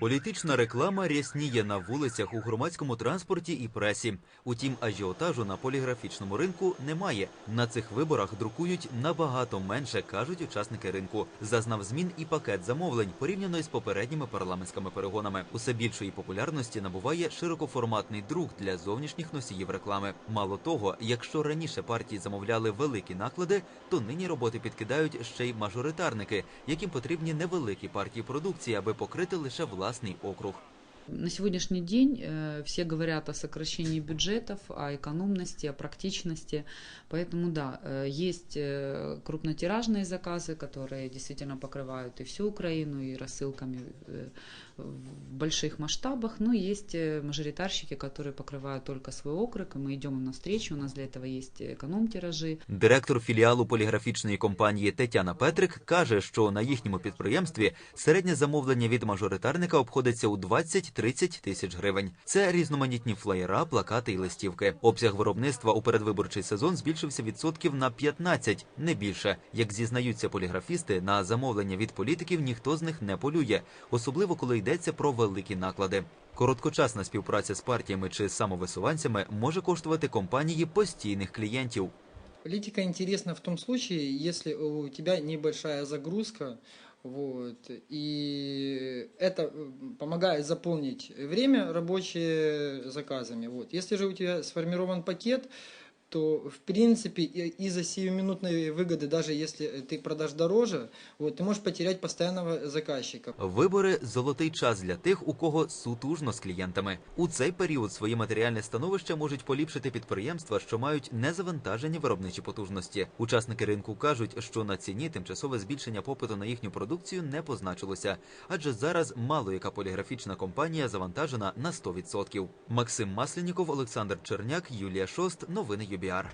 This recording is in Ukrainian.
Політична реклама рясніє на вулицях у громадському транспорті і пресі. Утім, ажіотажу на поліграфічному ринку немає. На цих виборах друкують набагато менше, кажуть учасники ринку. Зазнав змін і пакет замовлень порівняно із попередніми парламентськими перегонами. Усе більшої популярності набуває широкоформатний друк для зовнішніх носіїв реклами. Мало того, якщо раніше партії замовляли великі наклади, то нині роботи підкидають ще й мажоритарники, яким потрібні невеликі партії продукції, аби покрити лише власний округ. На сегодняшний день э, все говорят о сокращении бюджетов, о экономности, о практичности. Поэтому да, э, есть э, крупнотиражные заказы, которые действительно покрывают и всю Украину, и рассылками э, в больших масштабах. Но есть э, мажоритарщики, которые покрывают только свой округ, и мы идем им навстречу. У нас для этого есть эконом-тиражи. Директор філіалу поліграфічної компанії Тетяна Петрик каже, що на їхньому підприємстві середнє замовлення від мажоритарника обходиться у 20-30 тисяч гривень. Це різноманітні флеєра, плакати і листівки. Обсяг виробництва у передвиборчий сезон збільшився відсотків на 15, не більше. Як зізнаються поліграфісти, на замовлення від політиків ніхто з них не полює, особливо коли йдеться про великі наклади. Короткочасна співпраця з партіями чи самовисуванцями може коштувати компанії постійних клієнтів. Политика интересна в том случае, если у тебя небольшая загрузка, вот, и это э, помогает заполнить время рабочие заказами. Вот. Если же у тебя сформирован пакет, то в принципе и- из-за сиюминутной выгоды, даже если ты продашь дороже, вот, ты можешь потерять постоянного заказчика. Вибори золотий час для тих, у кого сутужно з клієнтами. У цей період своє матеріальне становище можуть поліпшити підприємства, що мають незавантажені виробничі потужності. Учасники ринку кажуть, що на ціні тимчасове збільшення попиту на їхню продукцію не позначилося, адже зараз мало яка поліграфічна компанія завантажена на 100%. Максим Масленіков, Олександр Черняк, Юлія Шост. Новини B are